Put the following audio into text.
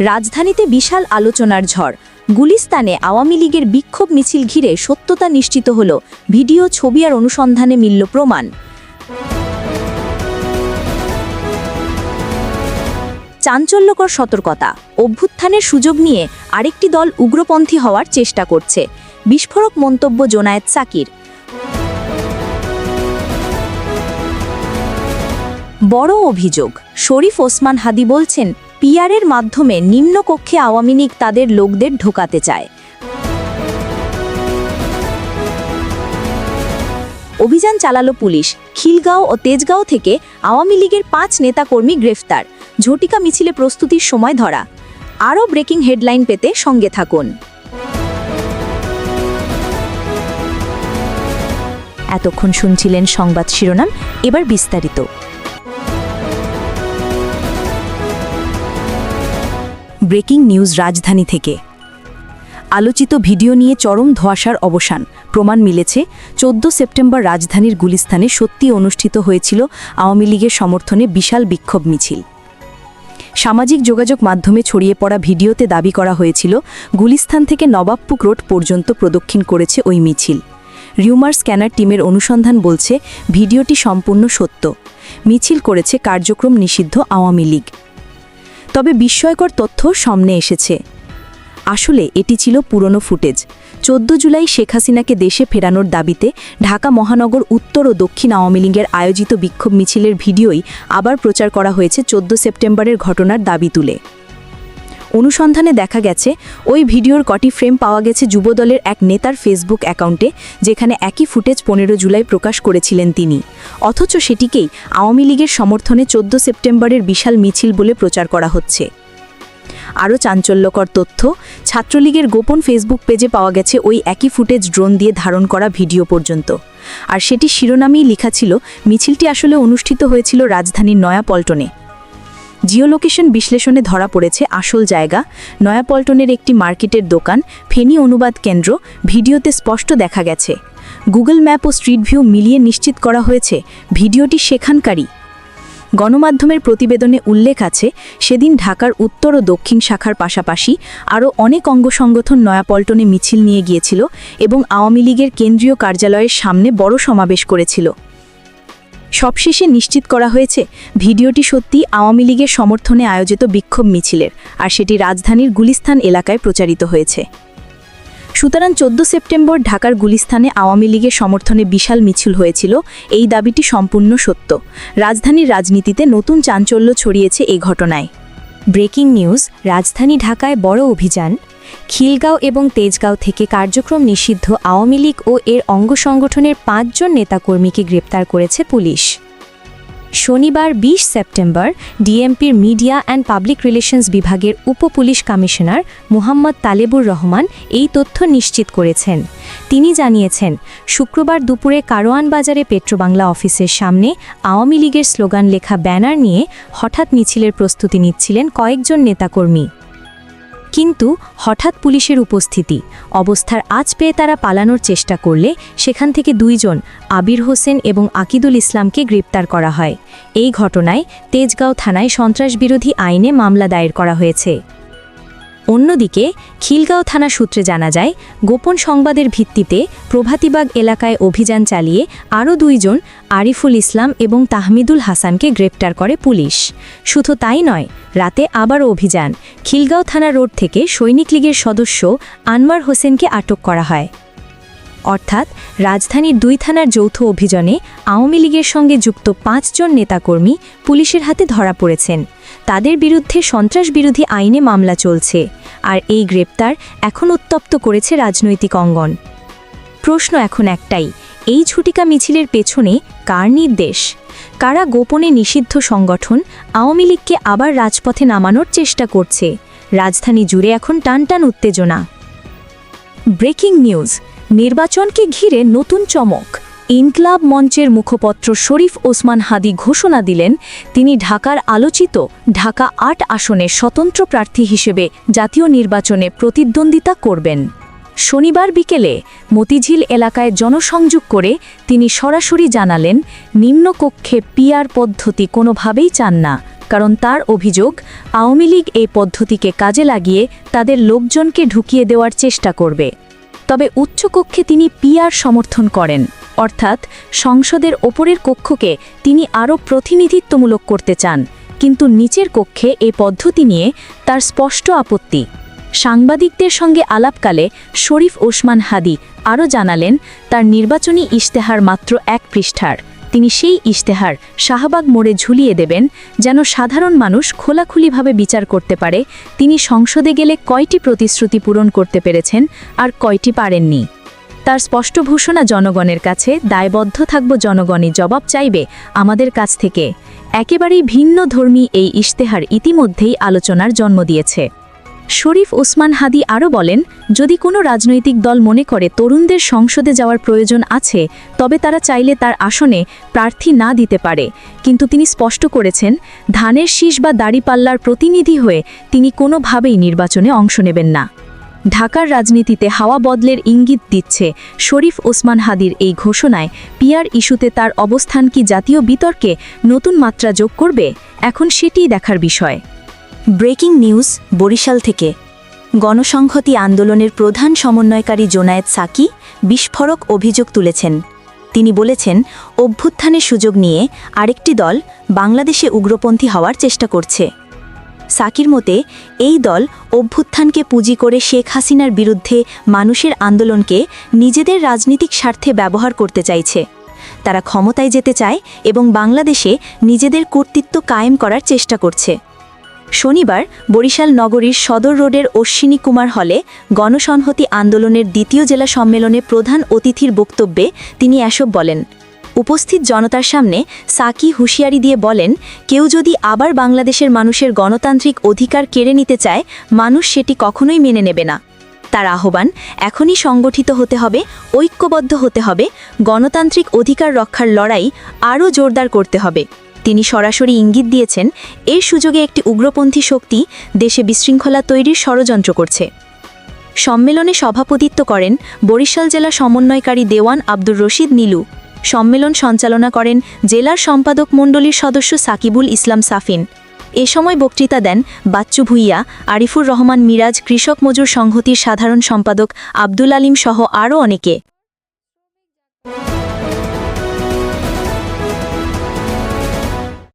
রাজধানীতে বিশাল আলোচনার ঝড়। গুলিস্তানে আওয়ামী লীগের বিক্ষোভ মিছিল ঘিরে সত্যতা নিশ্চিত হল। ভিডিও, ছবি আর অনুসন্ধানে মিলল প্রমাণ। চাঞ্চল্যকর সতর্কতা। অভ্যুত্থানের সুযোগ নিয়ে আরেকটি দল উগ্রপন্থী হওয়ার চেষ্টা করছে। বিস্ফোরক মন্তব্য জোনায়েত সাকির। বড় অভিযোগ, শরীফ ওসমান হাদি বলছেন পিয়ারের মাধ্যমে নিম্নকক্ষে আওয়ামী লীগ তাদের লোকদের ঢোকাতে চায়। অভিযান চালালো পুলিশ। খিলগাঁও ও তেজগাঁও থেকে আওয়ামী লীগের পাঁচ নেতাকর্মী গ্রেফতার। ঝটিকা মিছিলে প্রস্তুতির সময় ধরা। আরও ব্রেকিং হেডলাইন পেতে সঙ্গে থাকুন। এতক্ষণ শুনছিলেন সংবাদ শিরোনাম, এবার বিস্তারিত। ব্রেকিং নিউজ রাজধানী থেকে। আলোচিত ভিডিও নিয়ে চরম ধোয়াশার অবসান। প্রমাণ মিলেছে, চোদ্দ সেপ্টেম্বর রাজধানীর গুলিস্তানে সত্যি অনুষ্ঠিত হয়েছিল আওয়ামী লীগের সমর্থনে বিশাল বিক্ষোভ মিছিল। সামাজিক যোগাযোগ মাধ্যমে ছড়িয়ে পড়া ভিডিওতে দাবি করা হয়েছিল, গুলিস্তান থেকে নবাবপুক রোড পর্যন্ত প্রদক্ষিণ করেছে ওই মিছিল। রিউমার স্ক্যানার টিমের অনুসন্ধান বলছে, ভিডিওটি সম্পূর্ণ সত্য। মিছিল করেছে কার্যক্রম নিষিদ্ধ আওয়ামী লীগ। তবে বিস্ময়কর তথ্য সামনে এসেছে। আসলে এটি ছিল পুরনো ফুটেজ। চোদ্দ জুলাই শেখ হাসিনাকে দেশে ফেরানোর দাবিতে ঢাকা মহানগর উত্তর ও দক্ষিণ আওয়ামী লীগের আয়োজিত বিক্ষোভ মিছিলের ভিডিওই আবার প্রচার করা হয়েছে চোদ্দ সেপ্টেম্বরের ঘটনার দাবি তুলে। অনুসন্ধানে দেখা গেছে, ওই ভিডিওর কটি ফ্রেম পাওয়া গেছে যুবদলের এক নেতার ফেসবুক অ্যাকাউন্টে, যেখানে একই ফুটেজ পনেরো জুলাই প্রকাশ করেছিলেন তিনি। অথচ সেটিকেই আওয়ামী লীগের সমর্থনে চোদ্দ সেপ্টেম্বরের বিশাল মিছিল বলে প্রচার করা হচ্ছে। আরও চাঞ্চল্যকর তথ্য, ছাত্রলীগের গোপন ফেসবুক পেজে পাওয়া গেছে ওই একই ফুটেজ ড্রোন দিয়ে ধারণ করা ভিডিও পর্যন্ত। আর সেটি শিরোনামেই লেখা ছিল, মিছিলটি আসলে অনুষ্ঠিত হয়েছিল রাজধানীর নয়াপল্টনে। জিওলোকেশন বিশ্লেষণে ধরা পড়েছে আসল জায়গা, নয়াপল্টনের একটি মার্কেটের দোকান, ফেনী অনুবাদ কেন্দ্র, ভিডিওতে স্পষ্ট দেখা গেছে। গুগল ম্যাপ ও স্ট্রিট ভিউ মিলিয়ে নিশ্চিত করা হয়েছে, ভিডিওটি সেখানকারই। গণমাধ্যমের প্রতিবেদনে উল্লেখ আছে, সেদিন ঢাকার উত্তর ও দক্ষিণ শাখার পাশাপাশি আরও অনেক অঙ্গ সংগঠন নয়াপল্টনে মিছিল নিয়ে গিয়েছিল এবং আওয়ামী লীগের কেন্দ্রীয় কার্যালয়ের সামনে বড় সমাবেশ করেছিল। সবশেষে নিশ্চিত করা হয়েছে, ভিডিওটি সত্যি আওয়ামী লীগের সমর্থনে আয়োজিত বিক্ষোভ মিছিলের, আর সেটি রাজধানীর গুলিস্থান এলাকায় প্রচারিত হয়েছে। সুতরাং চোদ্দ সেপ্টেম্বর ঢাকার গুলিস্থানে আওয়ামী লীগের সমর্থনে বিশাল মিছিল হয়েছিল, এই দাবিটি সম্পূর্ণ সত্য। রাজধানীর রাজনীতিতে নতুন চাঞ্চল্য ছড়িয়েছে এই ঘটনায়। ব্রেকিং নিউজ, রাজধানী ঢাকায় বড় অভিযান, খিলগাঁও এবং তেজগাঁও থেকে কার্যক্রম নিষিদ্ধ আওয়ামী লীগ ও এর অঙ্গ সংগঠনের পাঁচজন নেতাকর্মীকে গ্রেপ্তার করেছে পুলিশ। শনিবার ২০ সেপ্টেম্বর, ডিএমপির মিডিয়া অ্যান্ড পাবলিক রিলেশনস বিভাগের উপপুলিশ কমিশনার মুহাম্মদ তালেবুর রহমান এই তথ্য নিশ্চিত করেছেন। তিনি জানিয়েছেন, শুক্রবার দুপুরে কারোয়ান বাজারে পেট্রোবাংলা অফিসের সামনে আওয়ামী লীগের স্লোগান লেখা ব্যানার নিয়ে হঠাৎ মিছিলের প্রস্তুতি নিচ্ছিলেন কয়েকজন নেতাকর্মী। কিন্তু হঠাৎ পুলিশের উপস্থিতি। অবস্থার আজ পেয়ে তারা পালানোর চেষ্টা করলে সেখান থেকে দুইজন, আবির হোসেন এবং আকিদুল ইসলামকে গ্রেপ্তার করা হয়। এই ঘটনায় তেজগাঁও থানায় সন্ত্রাসবিরোধী আইনে মামলা দায়ের করা হয়েছে। অন্যদিকে, খিলগাঁও থানা সূত্রে জানা যায়, গোপন সংবাদের ভিত্তিতে প্রভাতিবাগ এলাকায় অভিযান চালিয়ে আরও দুইজন, আরিফুল ইসলাম এবং তাহমিদুল হাসানকে গ্রেপ্তার করে পুলিশ। শুধু তাই নয়, রাতে আবার অভিযান। খিলগাঁও থানা রোড থেকে সৈনিক লীগের সদস্য আনওয়ার হোসেনকে আটক করা হয়। অর্থাৎ রাজধানীর দুই থানার যৌথ অভিযানে আওয়ামী লীগের সঙ্গে যুক্ত পাঁচজন নেতাকর্মী পুলিশের হাতে ধরা পড়েছেন। তাদের বিরুদ্ধে সন্ত্রাস বিরোধী আইনে মামলা চলছে আর এই গ্রেপ্তার এখন উত্তপ্ত করেছে রাজনৈতিক অঙ্গন। প্রশ্ন এখন একটাই, এই ছুটিকা মিছিলের পেছনে কার নির্দেশ? কারা গোপনে নিষিদ্ধ সংগঠন আওয়ামী লীগকে আবার রাজপথে নামানোর চেষ্টা করছে? রাজধানী জুড়ে এখন টানটান উত্তেজনা। ব্রেকিং নিউজ নির্বাচনকে ঘিরে নতুন চমক। ইনকলাব মঞ্চের মুখপত্র শরীফ ওসমান হাদি ঘোষণা দিলেন, তিনি ঢাকার আলোচিত ঢাকা আট আসনে স্বতন্ত্র প্রার্থী হিসেবে জাতীয় নির্বাচনে প্রতিদ্বন্দ্বিতা করবেন। শনিবার বিকেলে মতিঝিল এলাকায় জনসংযোগ করে তিনি সরাসরি জানালেন, নিম্নকক্ষে পিয়ার পদ্ধতি কোনোভাবেই চান না, কারণ তার অভিযোগ, আওয়ামী লীগ এই পদ্ধতিকে কাজে লাগিয়ে তাদের লোকজনকে ঢুকিয়ে দেওয়ার চেষ্টা করবে। তবে উচ্চকক্ষে তিনি পিয়ার সমর্থন করেন। অর্থাৎ সংসদের ওপরের কক্ষকে তিনি আরও প্রতিনিধিত্বমূলক করতে চান, কিন্তু নিচের কক্ষে এ পদ্ধতি নিয়ে তার স্পষ্ট আপত্তি। সাংবাদিকদের সঙ্গে আলাপকালে শরীফ ওসমান হাদি আরও জানালেন, তার নির্বাচনী ইশতেহার মাত্র এক পৃষ্ঠার। তিনি সেই ইশতেহার শাহবাগ মোড়ে ঝুলিয়ে দেবেন যেন সাধারণ মানুষ খোলাখুলিভাবে বিচার করতে পারে। তিনি সংসদে গেলে কয়টি প্রতিশ্রুতি পূরণ করতে পেরেছেন আর কয়টি পারেননি। তার স্পষ্ট ঘোষণা জনগণের কাছে, দায়বদ্ধ থাকব জনগণই জবাব চাইবে আমাদের কাছ থেকে। একেবারেই ভিন্ন ধর্মী এই ইশতেহার ইতিমধ্যেই আলোচনার জন্ম দিয়েছে। শরীফ ওসমান হাদি আরও বলেন, যদি কোনো রাজনৈতিক দল মনে করে তরুণদের সংসদে যাওয়ার প্রয়োজন আছে, তবে তারা চাইলে তার আসনে প্রার্থী না দিতে পারে। কিন্তু তিনি স্পষ্ট করেছেন, ধানের শীষ বা দাড়িপাল্লার প্রতিনিধি হয়ে তিনি কোনোভাবেই নির্বাচনে অংশ নেবেন না। ঢাকার রাজনীতিতে হাওয়া বদলের ইঙ্গিত দিচ্ছে শরীফ ওসমান হাদির এই ঘোষণায়। পিয়ার ইস্যুতে তার অবস্থান কি জাতীয় বিতর্কে নতুন মাত্রা যোগ করবে? এখন সেটিই দেখার বিষয়। ব্রেকিং নিউজ, বরিশাল থেকে। গণসংহতি আন্দোলনের প্রধান সমন্বয়কারী জোনায়েদ সাকি বিস্ফোরক অভিযোগ তুলেছেন। তিনি বলেছেন, অভ্যুত্থানের সুযোগ নিয়ে আরেকটি দল বাংলাদেশে উগ্রপন্থী হওয়ার চেষ্টা করছে। সাকির মতে, এই দল অভ্যুত্থানকে পুঁজি করে শেখ হাসিনার বিরুদ্ধে মানুষের আন্দোলনকে নিজেদের রাজনীতিক স্বার্থে ব্যবহার করতে চাইছে। তারা ক্ষমতায় যেতে চায় এবং বাংলাদেশে নিজেদের কর্তৃত্ব কায়েম করার চেষ্টা করছে। শনিবার বরিশাল নগরীর সদর রোডের অশ্বিনী কুমার হলে গণসংহতি আন্দোলনের দ্বিতীয় জেলা সম্মেলনে প্রধান অতিথির বক্তব্যে তিনি এসব বলেন। উপস্থিত জনতার সামনে সাকি হুঁশিয়ারি দিয়ে বলেন, কেউ যদি আবার বাংলাদেশের মানুষের গণতান্ত্রিক অধিকার কেড়ে নিতে চায়, মানুষ সেটি কখনোই মেনে নেবে না। তার আহ্বান, এখনই সংগঠিত হতে হবে, ঐক্যবদ্ধ হতে হবে, গণতান্ত্রিক অধিকার রক্ষার লড়াই আরও জোরদার করতে হবে। তিনি সরাসরি ইঙ্গিত দিয়েছেন, এর সুযোগে একটি উগ্রপন্থী শক্তি দেশে বিশৃঙ্খলা তৈরির ষড়যন্ত্র করছে। সম্মেলনে সভাপতিত্ব করেন বরিশাল জেলা সমন্বয়কারী দেওয়ান আব্দুর রশিদ নীলু। সম্মেলন সঞ্চালনা করেন জেলার সম্পাদক মণ্ডলীর সদস্য সাকিবুল ইসলাম সাফিন। এ সময় বক্তৃতা দেন বাচ্চু ভুইয়া, আরিফুর রহমান মিরাজ, কৃষক মজুর সংহতির সাধারণ সম্পাদক আব্দুল আলিম সহ আরও অনেকে।